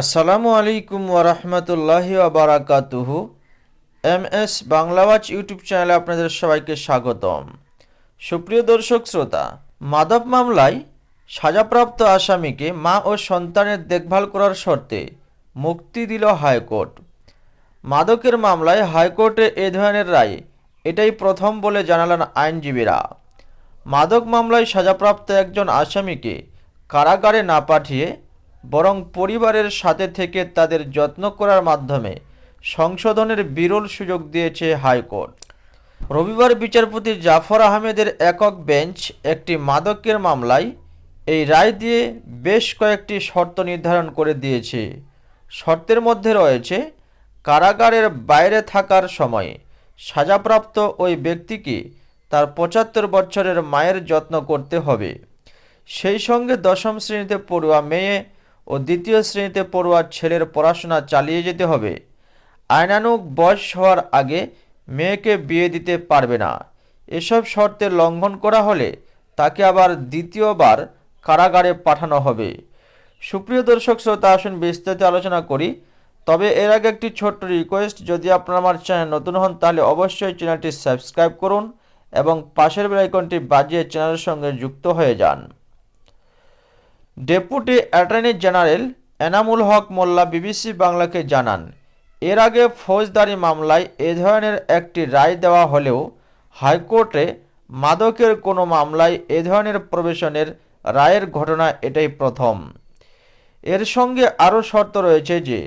আসসালামু আলাইকুম ওরহমতুল্লাহি বারাকাতুহু। এম এস বাংলাওয়াচ ইউটিউব চ্যানেলে আপনাদের সবাইকে স্বাগতম। সুপ্রিয় দর্শক শ্রোতা, মাদক মামলায় সাজাপ্রাপ্ত আসামিকে মা ও সন্তানের দেখভাল করার শর্তে মুক্তি দিল হাইকোর্ট। মাদকের মামলায় হাইকোর্টে এ ধরনের রায়, এটাই প্রথম বলে জানালেন আইনজীবীরা। মাদক মামলায় সাজাপ্রাপ্ত একজন আসামিকে কারাগারে না পাঠিয়ে বরং পরিবারের সাথে থেকে তাদের যত্ন করার মাধ্যমে সংশোধনের বিরল সুযোগ দিয়েছে হাইকোর্ট। রবিবার বিচারপতি জাফর আহমেদের একক বেঞ্চ একটি মাদকের মামলায় এই রায় দিয়ে বেশ কয়েকটি শর্ত নির্ধারণ করে দিয়েছে। শর্তের মধ্যে রয়েছে, কারাগারের বাইরে থাকার সময়ে সাজাপ্রাপ্ত ওই ব্যক্তিকে তার পঁচাত্তর বছরের মায়ের যত্ন করতে হবে। সেই সঙ্গে দশম শ্রেণীতে পড়ুয়া মেয়ে ও দ্বিতীয় শ্রেণীতে পড়ুয়া ছেলের পড়াশোনা চালিয়ে যেতে হবে। আইনানুগ বয়স হওয়ার আগে মেয়েকে বিয়ে দিতে পারবে না। এসব শর্তের লঙ্ঘন করা হলে তাকে আবার দ্বিতীয়বার কারাগারে পাঠানো হবে। সুপ্রিয় দর্শক, শ্রোতা, আসুন বিস্তারিত আলোচনা করি। তবে এর আগে একটি ছোট্ট রিকোয়েস্ট যদি আপনারা আমার চ্যানেল নতুন হন, তাহলে অবশ্যই চ্যানেলটি সাবস্ক্রাইব করুন এবং পাশের বেল আইকনটি বাজিয়ে চ্যানেলের সঙ্গে যুক্ত হয়ে যান। Deputy attorney general Enamul Haque Mollah BBC বাংলাকে জানান, এর আগে ফৌজদারি মামলায় এ ধরনের একটি রায় দেওয়া হলেও হাইকোর্টে মাদকের কোনো মামলায় এ ধরনের প্রবেশনের রায়ের ঘটনা এটাই প্রথম। এর সঙ্গে আরও শর্ত রয়েছে যে,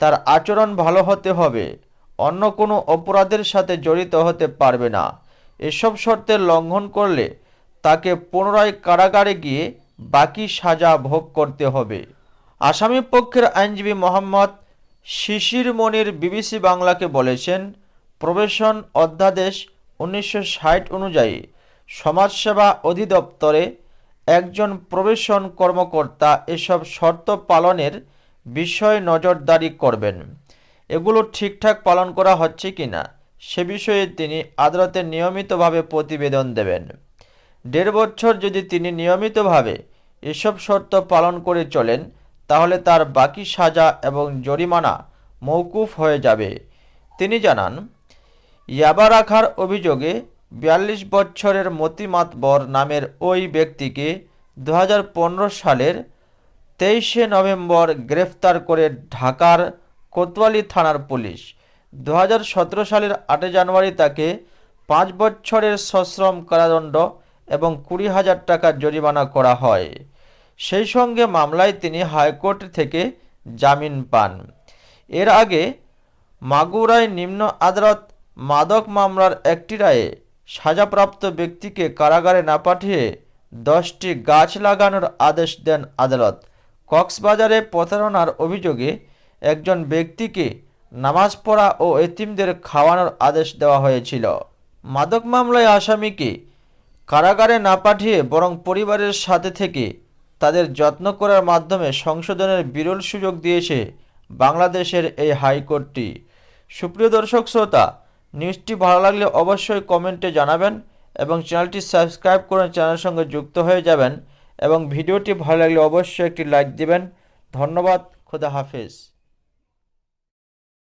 তার আচরণ ভালো হতে হবে, অন্য কোনো অপরাধের সাথে জড়িত হতে পারবে না। এসব শর্তের লঙ্ঘন করলে তাকে পুনরায় কারাগারে গিয়ে বাকি সাজা ভোগ করতে হবে। আসামি পক্ষের আইনজীবী মোহাম্মদ শিশির মনির বিবিসি বাংলাকে বলেছেন, প্রবেশন অধ্যাদেশ উনিশশো ষাট অনুযায়ী সমাজসেবা অধিদপ্তরে একজন প্রবেশন কর্মকর্তা এসব শর্ত পালনের বিষয়ে নজরদারি করবেন। এগুলো ঠিকঠাক পালন করা হচ্ছে কিনা সে বিষয়ে তিনি আদালতে নিয়মিতভাবে প্রতিবেদন দেবেন। দেড় বছর যদি তিনি নিয়মিতভাবে এসব শর্ত পালন করে চলেন, তাহলে তার বাকি সাজা এবং জরিমানা মৌকুফ হয়ে যাবে। তিনি জানান ইয়াবা রাখার অভিযোগে বিয়াল্লিশ বছরের মতিমাতবর নামের ওই ব্যক্তিকে দু হাজার পনেরো সালের তেইশে নভেম্বর গ্রেফতার করে ঢাকার কোতোয়ালি থানার পুলিশ। দু হাজার সতেরো সালের আটই জানুয়ারি তাকে পাঁচ বছরের সশ্রম কারাদণ্ড এবং কুড়ি হাজার টাকা জরিমানা করা হয়। সেই সঙ্গে মামলায় তিনি হাইকোর্ট থেকে জামিন পান। এর আগে মাগুরায় নিম্ন আদালত মাদক মামলার একটি রায়ে সাজাপ্রাপ্ত ব্যক্তিকে কারাগারে না পাঠিয়ে দশটি গাছ লাগানোর আদেশ দেন আদালত। কক্সবাজারে প্রতারণার অভিযোগে একজন ব্যক্তিকে নামাজ পড়া ও এতিমদের খাওয়ানোর আদেশ দেওয়া হয়েছিল। মাদক মামলায় আসামিকে কারাগারে না পাঠিয়ে বরং পরিবারের সাথে থেকে তাদের যত্ন করার মাধ্যমে সংশোধনের বিরল সুযোগ দিয়েছে বাংলাদেশের এই হাইকোর্টটি। সুপ্রিয় দর্শক শ্রোতা, নিউজটি ভালো লাগলে অবশ্যই কমেন্টে জানাবেন এবং চ্যানেলটি সাবস্ক্রাইব করে চ্যানেলের সঙ্গে যুক্ত হয়ে যাবেন এবং ভিডিওটি ভালো লাগলে অবশ্যই একটি লাইক দিবেন। ধন্যবাদ, খোদা হাফেজ।